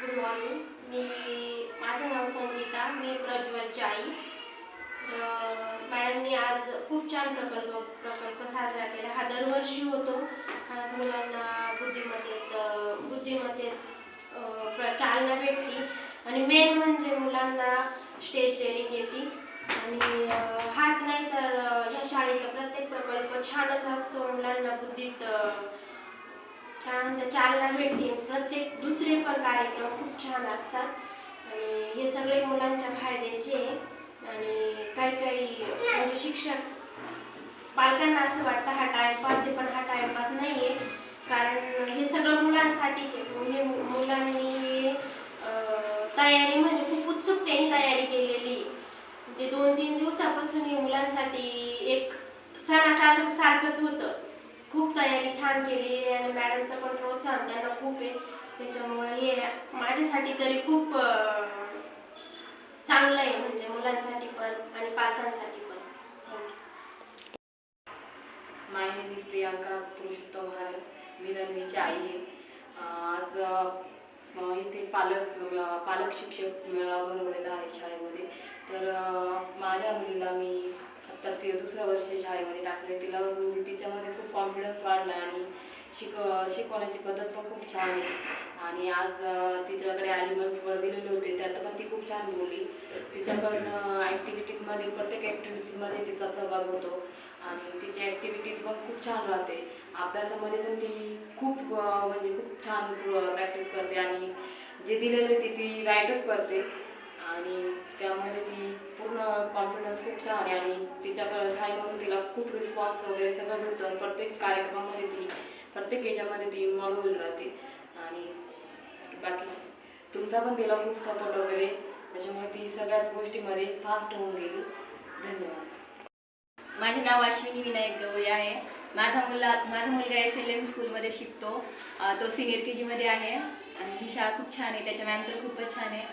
Good morning मी माझं नाव संगीता. मी प्रज्वलची आई. मॅडमनी आज खूप छान प्रकल्प प्रकल्प साजरा केला. हा दरवर्षी होतो. हा मुलांना बुद्धिमत्तेत बुद्धिमत्तेत प्र- चालना भेटली आणि मेन म्हणजे मुलांना स्टेज डेअरिंग येते. आणि हाच नाही तर ह्या शाळेचा प्रत्येक प्रकल्प छानच असतो. मुलांना बुद्धीत त्यानंतर चारला भेटतील चालना भेटते. प्रत्येक दुसरे पण कार्यक्रम खूप छान असतात. आणि हे सगळे मुलांच्या फायद्याचे आहे. आणि काही काही म्हणजे शिक्षक पालकांना असं वाटतं हा टाइमपास आहे पण हा टाइमपास नाही आहे कारण हे सगळं मुलांसाठीच आहे. हे मु- मुलांनी तयारी म्हणजे खूप उत्सुकतेने तयारी केलेली ते म्हणजे दोन तीन दिवसापासून हे मुलांसाठी एक सणासारखं सारखंच होतं. खूप तयारी छान केली आहे आणि मॅडमचं पण प्रोत्साहन त्यांना खूप आहे. त्याच्यामुळे हे माझ्यासाठी तरी खूप चांगलं आहे म्हणजे मुलांसाठी पण आणि पालकांसाठी पण. Thank you my name is Priyanka Purushottam Bharat मी नन्वीची आई आहे. आज इथे पालक पालक शिक्षक मेळावा भरवलेला आहे शाळेमध्ये. तर माझ्या मुलीला मी तर ती दुसरं वर्ष शाळेमध्ये टाकले तिला म्हणजे तिच्यामध्ये खूप कॉन्फिडन्स वाढला आणि शिक शिकवण्याची पद्धत पण खूप छान आहे. आणि आज तिच्याकडे ॲनिमल्सवर दिलेले होते. त्यात पण ती खूप छान बोलली. तिच्याकडनं ॲक्टिव्हिटीजमध्ये प्रत्येक ॲक्टिव्हिटीजमध्ये तिचा सहभाग होतो. आणि तिची ॲक्टिव्हिटीज पण खूप छान राहते. अभ्यासामध्ये पण ती खूप म्हणजे खूप छान प्रॅक्टिस करते. आणि जे दिलेलं ते ती राईटच करते. आणि त्यामध्ये ती पूर्ण कॉन्फिडन्स खूप छान आहे आणि तिच्या शाळेमधून तिला खूप रिस्पॉन्स वगैरे सगळं भेटतं. आणि प्रत्येक कार्यक्रमामध्ये ती प्रत्येक याच्यामध्ये ती इन्वॉल्व्ह होऊन राहते. आणि बाकी तुमचा पण तिला खूप सपोर्ट वगैरे त्याच्यामुळे ती सगळ्याच गोष्टीमध्ये फास्ट होऊन गेली. धन्यवाद. माझे नाव अश्विनी विनायक गवळी आहे. माझा मुलगा माझा मुलगा एस एल एम स्कूलमध्ये शिकतो. तो सिनियर के जीमध्ये आहे. आणि ही शाळा खूप छान आहे. त्याच्या मॅम तर खूपच छान आहे.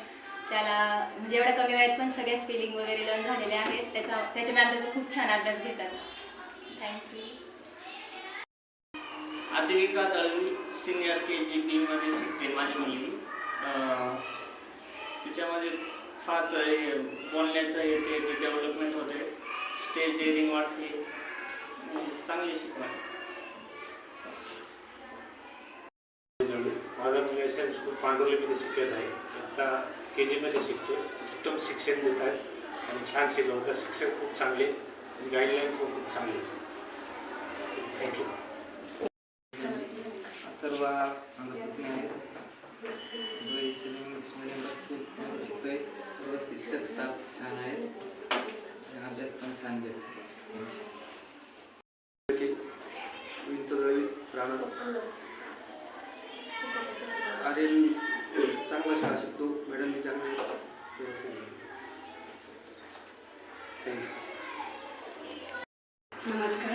त्याला म्हणजे एवढ्या कमी वयात पण सगळ्या स्पेलिंग वगैरे लर्न झालेले आहेत. त्याचा त्याच्या मॅम त्याचा खूप छान अभ्यास घेतात. Thank you Advika Dalvi senior K G बीमध्ये शिकते माझी मुलगी. अं, तिच्यामध्ये फार हे बोलण्याचं हे ते डेव्हलपमेंट होते. स्टेज डेअरिंग वाढते चांगली शिकवण माझा मुलगा एस एम स्कूल पांडुर्लीमध्ये शिकत आहे. आता के जीमध्ये शिकतो. उत्तम शिक्षण देत आहेत आणि छान शिकवतात. शिक्षक खूप चांगले. आणि गाईडलाईन पण खूप चांगले. थँक्यू स्कूलमध्ये शिकतोय. सर्व शिक्षक स्टाफ छान आहे आणि अभ्यास पण छान राहणार आर्यन चांगला शाळा शिकतो. मॅडमनी चांगले व्यवस्थित थँक्यू नमस्कार.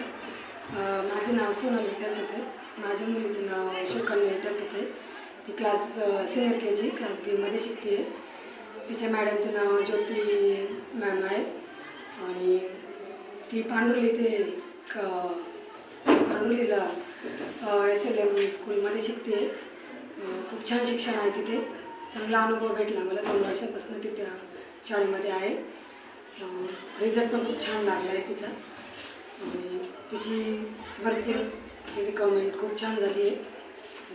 माझं नाव सोनल विठ्ठल तुपे. माझ्या मुलीचं नाव शिकन्या विठ्ठल तुपे. ती class senior K G class बीमध्ये शिकते. तिच्या मॅडमचं नाव ज्योती मॅम आहे. आणि ती पांडुली ते क एस एल एम स्कूलमध्ये शिकते. खूप छान शिक्षण आहे तिथे. चांगला अनुभव भेटला. मला दोन वर्षापासून ती त्या शाळेमध्ये आहे. रिझल्ट पण खूप छान लागला आहे तिचा. आणि तिची भरपूर रिकमेंट म्हणजे खूप छान झाली आहे.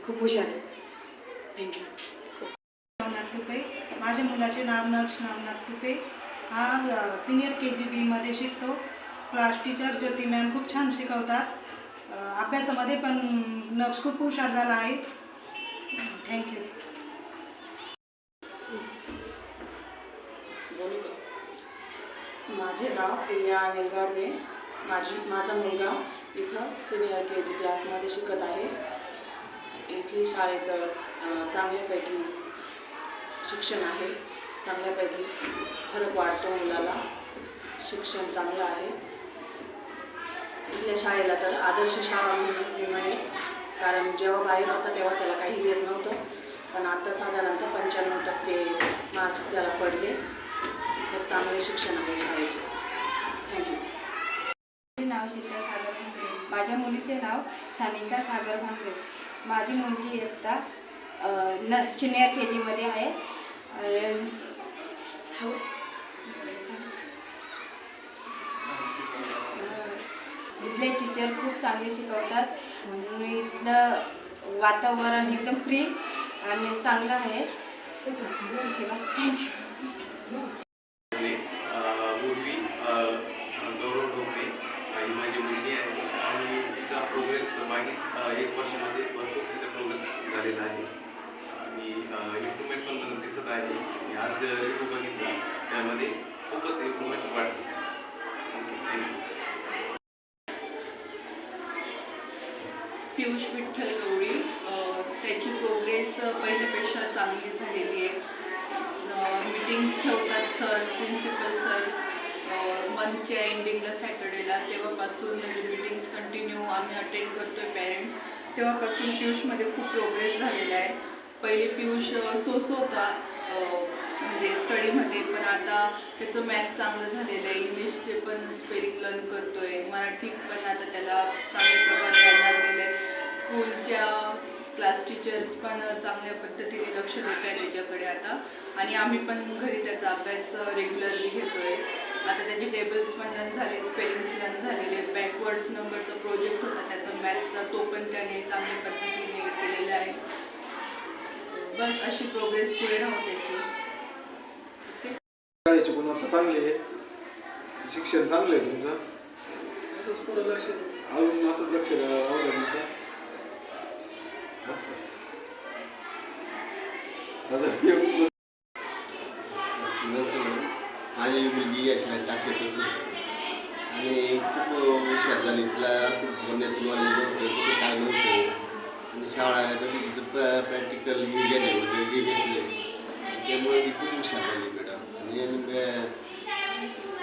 खूप हुशार थँक्यू नामनाथ तुपे. माझ्या मुलाचे नाव नक्ष नामनाथ तुपे. हा सिनियर के जी बीमध्ये शिकतो. क्लास टीचर ज्योती मॅम खूप छान शिकवतात. अभ्यासामध्ये पण नक्ष खूप हुशार झाला आहे. थँक्यू बोलू का माझे नाव प्रिया निलगाडवे माझी माझा मुलगा इथं सिनियर के जी क्लासमध्ये शिकत आहे. इथली शाळेचं चांगल्यापैकी शिक्षण आहे. चांगल्यापैकी फरक वाटतो मुलाला. शिक्षण चांगलं आहे. इथल्या शाळेला तर आदर्श शाळा म्हणूनच मी म्हणेन. कारण जेव्हा बाहेर होता तेव्हा त्याला काही येत नव्हतं. पण आता साधारणतः पंच्याण्णव टक्के मार्क्स त्याला पडले. तर चांगले शिक्षण आहे शाळेचे. थँक्यू नाव सीता सागर भांगरे. माझ्या मुलीचे नाव सानिका सागर भांगरे. माझी मुलगी एकता न सिनियर के जीमध्ये आहे. हो. इथले टीचर खूप चांगले शिकवतात. आणि इथलं वातावरण एकदम फ्री आणि चांगलं आहे. थँक्यू तिचा प्रोग्रेस मागील एक वर्षामध्ये भरपूर तिचा प्रोग्रेस झालेला आहे. आणि इम्प्रूव्हमेंट पण मला दिसत आहे. आणि आज रिव्ह्यू बघितला. त्यामध्ये खूपच इम्प्रूव्हमेंट वाटली पियुष विठ्ठल गवळी त्याची प्रोग्रेस पहिल्यापेक्षा चांगली झालेली आहे. मीटिंग्स ठेवतात सर प्रिन्सिपल सर मंथच्या एंडिंगला सॅटर्डेला तेव्हापासून म्हणजे मीटिंग्स कंटिन्यू आम्ही अटेंड करतो आहे पॅरेंट्स तेव्हापासून पियुषमध्ये खूप प्रोग्रेस झालेला आहे. पहिले पियुष सोस होता म्हणजे स्टडीमध्ये पण आता त्याचं मॅथ चांगलं झालेलं आहे. इंग्लिशचे पण स्पेलिंग लर्न करतो आहे मराठी पण आता त्याला चांगल्या प्रकारे लागलेलं आहे. स्कूलच्या क्लास टीचर्स पण चांगल्या पद्धतीने लक्ष देत आहे त्याच्याकडे आता. आणि आम्ही पण घरी त्याचा अभ्यास रेग्युलरली घेतो आहे आता त्याचे टेबल्स पण लर्न झाले स्पेलिंग्स लर्न झालेले बॅकवर्ड्स नंबरचा प्रोजेक्ट होता त्याचा मॅथचा तो पण त्याने चांगल्या पद्धतीने केलेला आहे. बस अशी प्रोग्रेस पुढे राहू त्याची. शाळेची गुणवत्ता चांगली आहे. शिक्षण चांगलं आहे तुमचं? असंच पुढं लक्ष. अजून असंच लक्ष द्यावं तुमचं. बस? दादा, ये. माझी मुलगी या शाळेत टाकल्यापासून आणि खूप हुशार झाली. तिला असं बोलण्याचं नॉलेज नव्हतं कुठे काय नव्हतं आणि शाळा कधी तिचं प्र प्रॅक्टिकल हे घेण्यामध्ये हे घेतले त्यामुळे ती खूप हुशार झाली मॅडम. आणि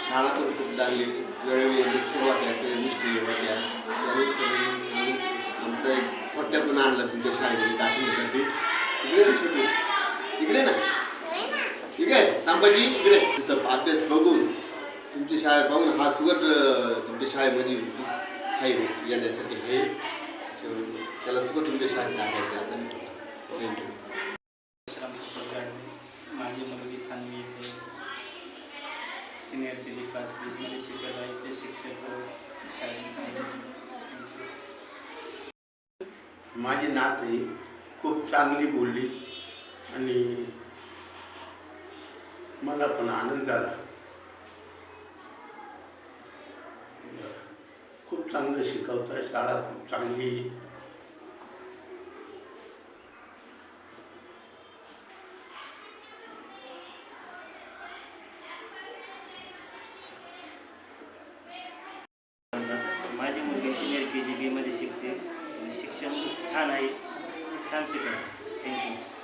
शाळा पण खूप चांगली. वेळोवेळी लक्ष वाट्या सगळ्या गोष्टी होत्या. त्यानुसार आमचा एक पट्ट्या पण आणला तुमच्या शाळेमध्ये टाकण्यासाठी. इकडे ना छोटी. इकडे ना. ठीक आहे संभाजी इकडे. तुमचा अभ्यास बघून तुमची शाळा बघून हा सुगट तुमच्या शाळेमध्ये आहे येण्यासाठी. आहे त्याच्यामुळे त्याला सुगट तुमच्या शाळेत टाकायचं आता. थँक्यू माझी मुलगी सानवी इथे. सिनियर के जी क्लास बीमध्ये शिकत आहे ते शिक्षक शाळेत चांगले माझी नात ही खूप चांगली बोलली आणि मला पण आनंद आला. खूप चांगलं शिकवतं शाळा खूप चांगली. माझी मुलगी सिनियर के जी बीमध्ये शिकते शिक्षण छान आहे. छान शिकवते. थँक्यू